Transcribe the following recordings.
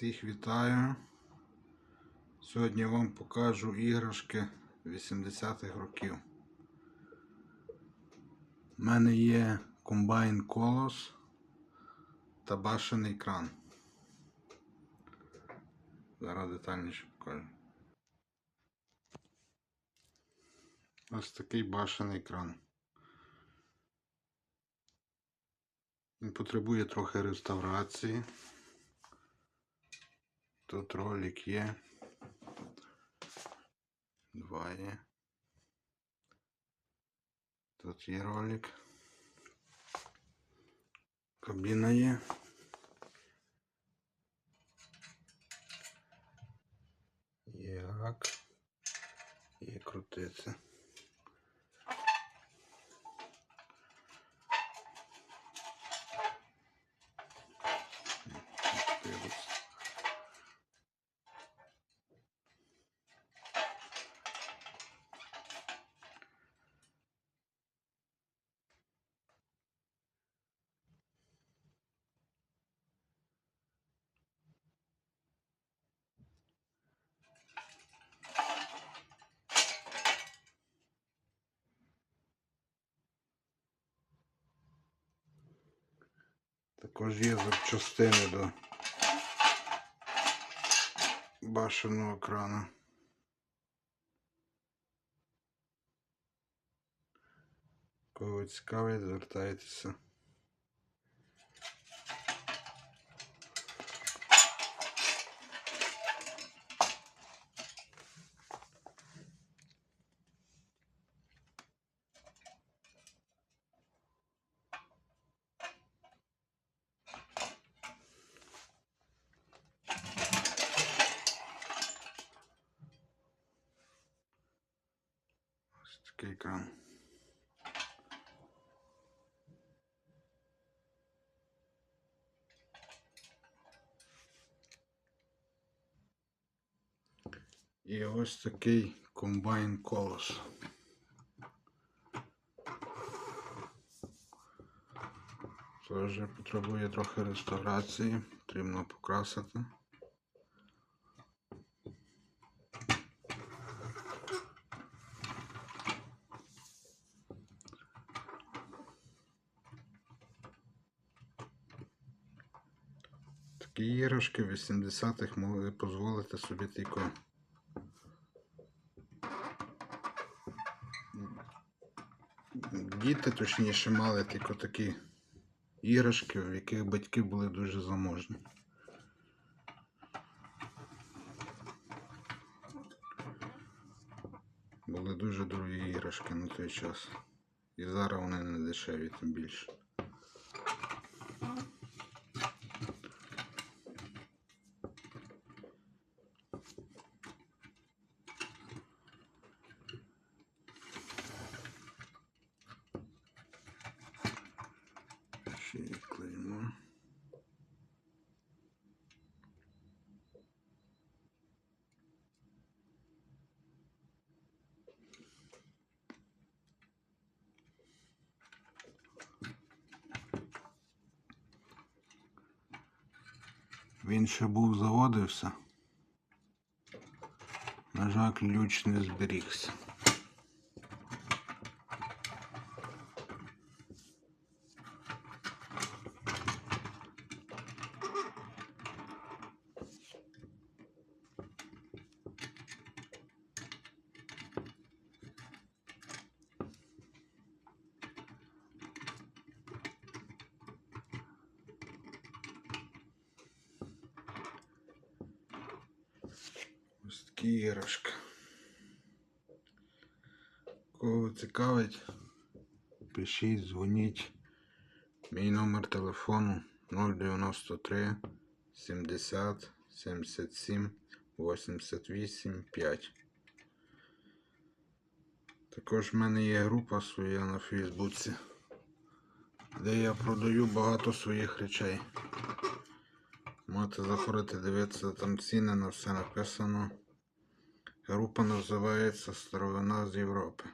Всіх вітаю. Сьогодні вам покажу іграшки 80-х років. У мене є комбайн колос та башений кран. Зараз детальніше покажу. Ось такий башений кран. Він потребує трохи реставрації. Тут ролик є. Два є. Тут є ролик. Кабіна є. Є гак. Є крутиться. Також є запчастини до башеного крана. Кого цікавить, звертайтеся. Ось такий кран. І ось такий комбайн колос. Теж потребує трохи реставрації, потрібно покрасити. Такі іграшки в 80-х могли дозволити собі тільки діти, точніше, мали тільки такі іграшки, в яких батьки були дуже заможні. Були дуже дорогі іграшки на той час. І зараз вони не дешеві, тим більше. Ще є. Він ще був заводився. На жаль, ключ не зберігся. Ось такі іграшки. Кого цікавить, пишіть, дзвоніть. Мій номер телефону 093 70 77 88 5. Також в мене є група своя на Фейсбуці, де я продаю багато своїх речей. Можете заходити дивитися, там ціни на все написано. Група називається Старовина з Європи.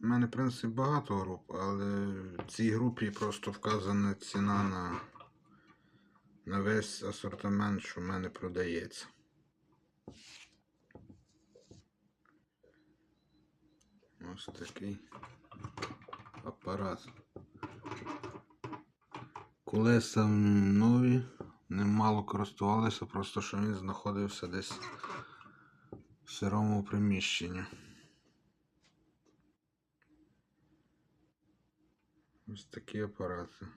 У мене, в принципі, багато груп, але в цій групі просто вказана ціна на, на весь асортимент, що в мене продається. Ось такий апарат. Колеса нові, немало користувалися, просто що він знаходився десь в сирому приміщенні. Ось такі апарати.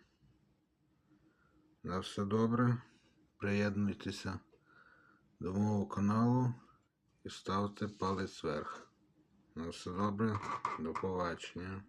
На все добре. Приєднуйтеся до мого каналу і ставте палець вверх. На все добре, до побачення.